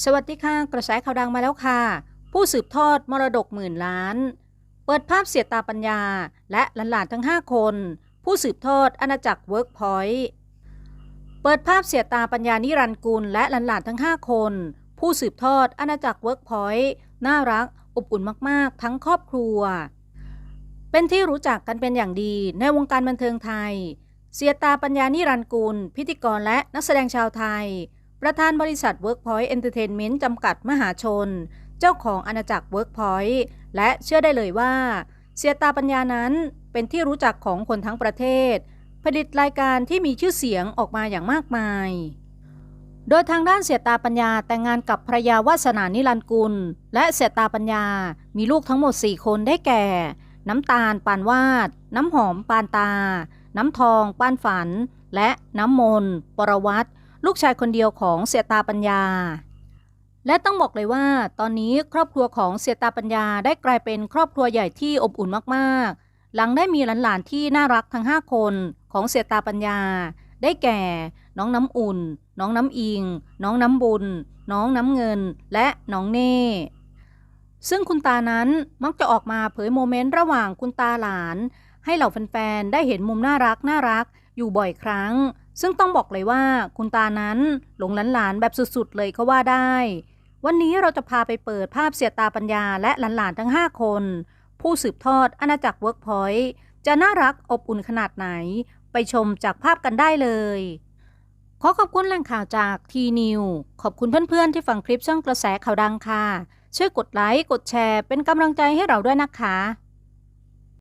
สวัสดีค่ะ กระแสข่าวดังมาแล้วค่ะ ผู้สืบทอดมรดกหมื่นล้าน เปิดภาพเสียตาปัญญา และหลานๆทั้ง 5 คน ผู้สืบทอดอาณาจักรเวิร์กพอยต์เปิดภาพเสียตาปัญญานิรันกุลและหลานๆทั้ง 5 คน ผู้สืบทอดอาณาจักรเวิร์กพอยต์น่ารัก อบอุ่นมากๆ ทั้งครอบครัว เป็นที่รู้จักกันเป็นอย่างดีในวงการบันเทิงไทย เสียตาปัญญานิรันกุล พิธีกรและนักแสดงชาวไทย ประธานบริษัท Workpoint Entertainment จำกัดมหาชน เจ้าของอาณาจักร Workpoint และเชื่อได้เลยว่า เสียตาปัญญานั้นเป็นที่รู้จักของคนทั้งประเทศ ผลิตรายการที่มีชื่อเสียงออกมาอย่างมากมาย โดยทางด้านเสียตาปัญญาแต่งงานกับภรยาวาสนานิรันกุล และเสียตาปัญญามีลูกทั้งหมด 4 คนได้แก่ น้ำตาลปานวาด น้ำหอมปานตา น้ำทองปานฝัน และน้ำมนต์ปรวัตร ลูกชายคนเดียวของเสียตาปัญญา และต้องบอกเลยว่า ตอนนี้ครอบครัวของเสียตาปัญญาได้กลายเป็นครอบครัวใหญ่ที่อบอุ่นมากๆ หลังได้มีหลานๆที่น่ารักทั้ง 5 คนของเสียตาปัญญา ได้แก่ น้องน้ำอุ่น น้องน้ำอิง น้องน้ำบุญ น้องน้ำเงิน และน้องเน่ซึ่งคุณตานั้นมักจะออกมาเผยโมเมนต์ระหว่างคุณตาหลาน ให้เหล่าแฟนๆ ได้เห็นมุมน่ารักน่ารักอยู่บ่อยครั้ง ซึ่งต้องบอกเลยว่าคุณตานั้นหลงหลานๆแบบสุดๆเลยก็ว่าได้ วันนี้เราจะพาไปเปิดภาพเสียตาปัญญาและหลานๆทั้ง 5 คน ผู้สืบทอดอาณาจักรเวิร์กพอยต์จะน่ารักอบอุ่นขนาดไหน ไปชมจากภาพกันได้เลย ขอขอบคุณแหล่งข่าวจากทีนิวขอบคุณเพื่อนๆที่ฟังคลิปช่องกระแสข่าวดังค่ะช่วยกดไลค์กดแชร์เป็นกำลังใจให้เราด้วยนะคะ